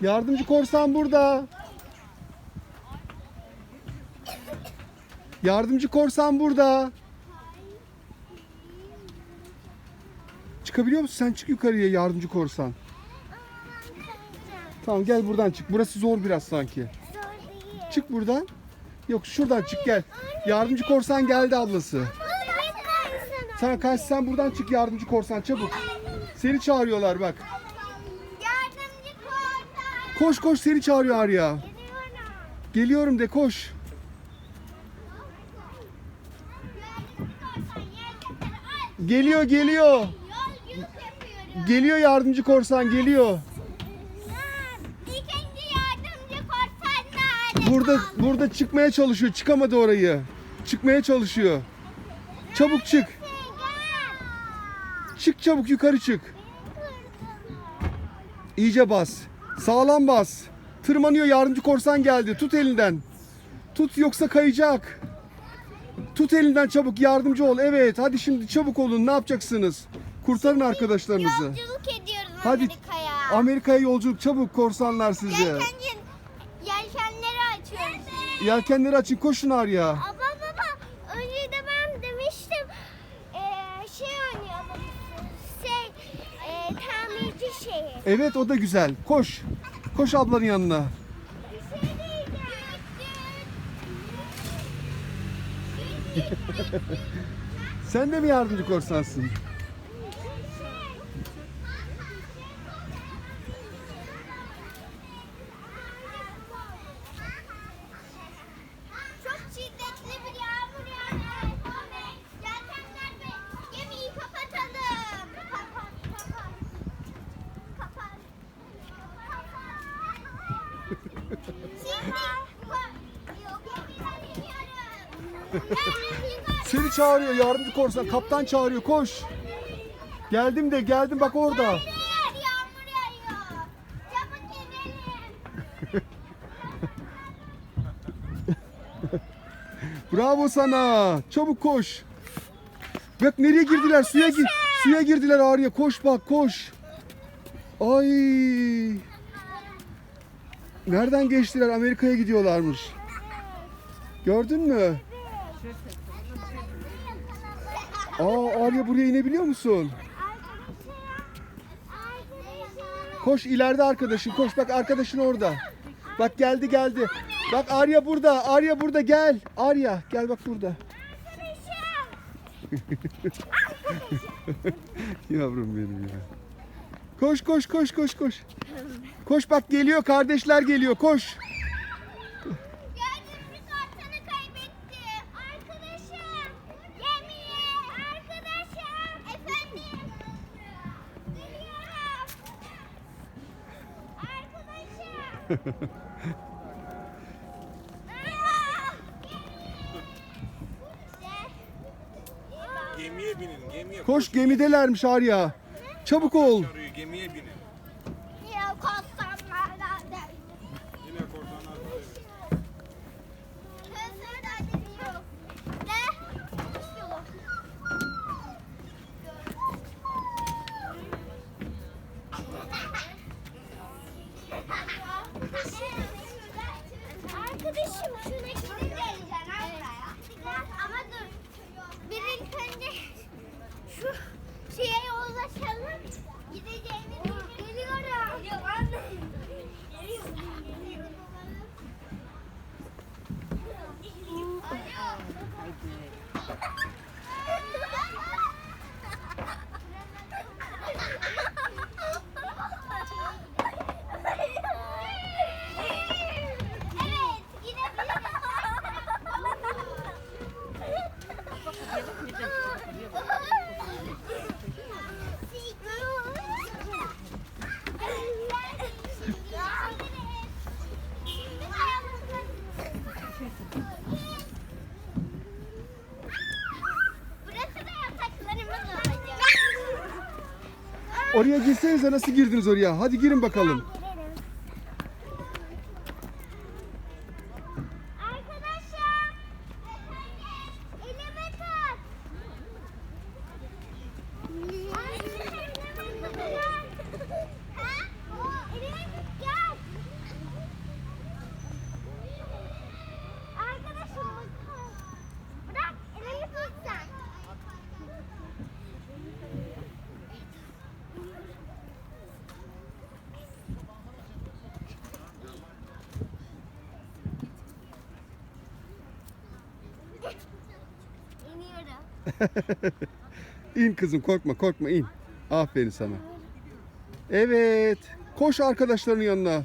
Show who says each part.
Speaker 1: Yardımcı korsan burada. Yardımcı korsan burada. Çıkabiliyor musun? Sen çık yukarıya yardımcı korsan. Tamam gel buradan çık. Burası zor biraz sanki. Çık buradan. Yok şuradan çık gel. Yardımcı korsan geldi ablası. Sen kaç sen buradan çık yardımcı korsan çabuk. Seni çağırıyorlar bak. Koş koş seni çağırıyor Arya.
Speaker 2: Geliyorum.
Speaker 1: De koş. Geliyor geliyor. Geliyor yardımcı korsan geliyor. Burada burada çıkmaya çalışıyor. Çıkamadı orayı. Çıkmaya çalışıyor. Çabuk çık. Çık çabuk yukarı çık. İyice bas. Sağlam bas. Tırmanıyor yardımcı korsan geldi. Tut elinden. Tut yoksa kayacak. Tut elinden çabuk yardımcı ol. Evet hadi şimdi çabuk olun. Ne yapacaksınız? Kurtarın arkadaşlarınızı.
Speaker 2: Yolculuk ediyoruz
Speaker 1: Hadi
Speaker 2: Amerika'ya.
Speaker 1: Amerika'ya yolculuk çabuk korsanlar sizi.
Speaker 2: Yelkenci, yelkenleri açıyoruz.
Speaker 1: Yelkenleri açın koşun Arya. Evet o da güzel. Koş. Koş ablanın yanına.
Speaker 2: Şey.
Speaker 1: Sen de mi yardımcı korsansın? Seni çağırıyor yardımcı korsan. Kaptan çağırıyor koş. Geldim de geldim bak orada. Bravo sana. Çabuk koş. Bak nereye girdiler? Suya gir. Suya girdiler Arya. Koş bak koş. Ay. Nereden geçtiler? Amerika'ya gidiyorlarmış. Gördün mü? Aa Arya buraya inebiliyor musun? Koş ileride arkadaşın. Koş bak arkadaşın orada. Bak geldi geldi. Bak Arya burada. Arya burada gel. Arya gel bak burada. Yavrum benim ya. Koş koş koş koş koş. Koş bak geliyor kardeşler geliyor koş.
Speaker 2: Gemiye
Speaker 3: binin, gemiye.
Speaker 1: Koş gemidelermiş Arya. Çabuk ol.
Speaker 3: Gemiye binin. Yine korsanlar var.
Speaker 2: Korsanlardan değil yok. Ne? Yok. Arkadaşım şuna gidip Gideceğimiz yer geliyorum. Yok anne. Evet, Burası
Speaker 1: Oraya girsenize nasıl girdiniz oraya? Hadi girin bakalım.
Speaker 2: Arkadaşlar. Elime tut. Arkadaşlar elime tut. Ha? Elime tut gel.
Speaker 1: İn kızım korkma korkma in. Aferin sana. Evet. Koş arkadaşlarının yanına.